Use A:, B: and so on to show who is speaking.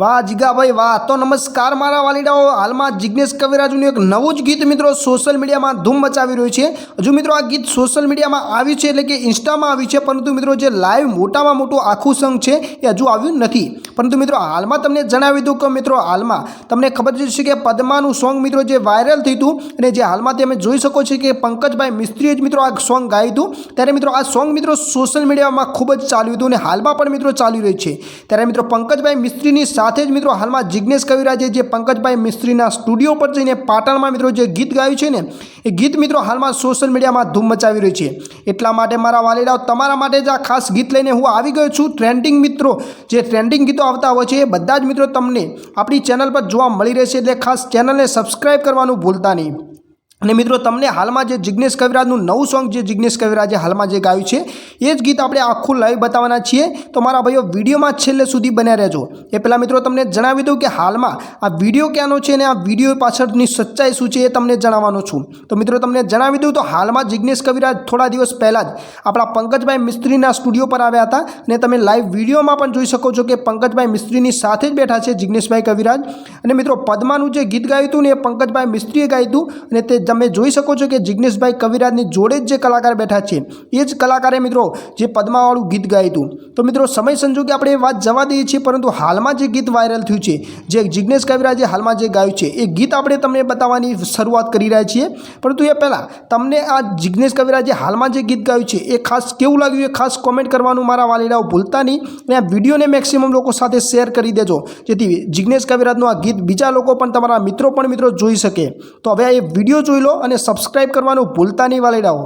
A: વાહ જીગાભાઈ વાહ. તો નમસ્કાર મારા વાલીડાઓ. હાલમાં જિજ્ઞેશ કવિરાજનું એક નવું જ ગીત મિત્રો સોશિયલ મીડિયામાં ધૂમ મચાવી રહ્યું છે. હજુ મિત્રો આ ગીત સોશિયલ મીડિયામાં આવ્યું છે એટલે કે ઇન્સ્ટામાં આવ્યું છે, પરંતુ મિત્રો જે લાઈવ મોટામાં મોટું આખું સંઘ છે એ હજુ આવ્યું નથી. પરંતુ મિત્રો હાલમાં તમને જણાવી દઉં કે મિત્રો હાલમાં તમને ખબર છે કે પદ્માનું સોંગ મિત્રો જે વાયરલ થયું હતું અને જે હાલમાં તમે જોઈ શકો છો કે પંકજભાઈ મિસ્ત્રીએ જ મિત્રો આ સોંગ ગાયું હતું. ત્યારે મિત્રો આ સોંગ મિત્રો સોશિયલ મીડિયામાં ખૂબ જ ચાલ્યું હતું અને હાલમાં પણ મિત્રો ચાલી રહ્યું છે. ત્યારે મિત્રો પંકજભાઈ મિસ્ત્રીની સાથે જ મિત્રો હાલમાં જિજ્ઞેશ કવિરાજે જે પંકજભાઈ મિસ્ત્રીના સ્ટુડિયો પર જઈને પાટણમાં મિત્રો જે ગીત ગાયું છે ને, એ ગીત મિત્રો હાલમાં સોશિયલ મીડિયામાં ધૂમ મચાવી રહ્યું છે. એટલા માટે મારા વાલીડાઓ તમારા માટે જ આ ખાસ ગીત લઈને હું આવી ગયો છું. ટ્રેન્ડિંગ મિત્રો, જે ટ્રેન્ડિંગ ગીતો આવતા હોય છે એ બધા જ મિત્રો તમને આપણી ચેનલ પર જોવા મળી રહેશે. એટલે ખાસ ચેનલને સબસ્ક્રાઈબ કરવાનું ભૂલતા નહીં. અને મિત્રો, તમને હાલમાં જે જિજ્ઞેશ કવિરાજનું નવું સોંગ જે જિજ્ઞેશ કવિરાજે હાલમાં જે ગાયું છે, એ જ ગીત આપણે આખું લાઈવ બતાવવાના છીએ. તો મારા ભાઈઓ, વિડીયોમાં છેલ્લે સુધી બન્યા રહેજો. એ પહેલાં મિત્રો, તમને જણાવી દઉં કે હાલમાં આ વીડિયો ક્યાંનો છે અને આ વીડિયો પાછળની સચ્ચાઈ શું છે એ તમને જણાવવાનો છું. તો મિત્રો, તમને જણાવી દઉં તો હાલમાં જિજ્ઞેશ કવિરાજ થોડા દિવસ પહેલાં જ આપણા પંકજભાઈ મિસ્ત્રીના સ્ટુડિયો પર આવ્યા હતા. અને તમે લાઈવ વિડીયોમાં પણ જોઈ શકો છો કે પંકજભાઈ મિસ્ત્રીની સાથે જ બેઠા છે જિજ્ઞેશભાઈ કવિરાજ. અને મિત્રો, પદ્માનું જે ગીત ગાયું હતું ને એ પંકજભાઈ મિસ્ત્રીએ ગાયું હતું. અને તે તમે જોઈ શકો છો કે જિજ્ઞેશભાઈ કવિરાજની જોડે જ જે કલાકાર બેઠા છે, એ જ કલાકારે મિત્રો જે પદ્માવાળું ગીત ગાયું હતું. તો મિત્રો સમય સંજોગે આપણે એ વાત જવા દઈએ છીએ, પરંતુ હાલમાં જે ગીત વાયરલ થયું છે, જે જિજ્ઞેશ કવિરાજે હાલમાં જે ગાયું છે, એ ગીત આપણે તમને બતાવવાની શરૂઆત કરી રહ્યા છીએ. પરંતુ એ પહેલાં તમને આ જિજ્ઞેશ કવિરાજે હાલમાં જે ગીત ગાયું છે, એ ખાસ કેવું લાગ્યું, એ ખાસ કોમેન્ટ કરવાનું મારા વાલીડાઓ ભૂલતા નહીં. અને આ વિડીયોને મેક્સિમમ લોકો સાથે શેર કરી દેજો, જેથી જિજ્ઞેશ કવિરાજનું આ ગીત બીજા લોકો પણ તમારા મિત્રો પણ મિત્રો જોઈ શકે. તો હવે એ વીડિયો જોઈ લો અને સબસ્ક્રાઈબ કરવાનું ભૂલતા નહીં વાલીડાઓ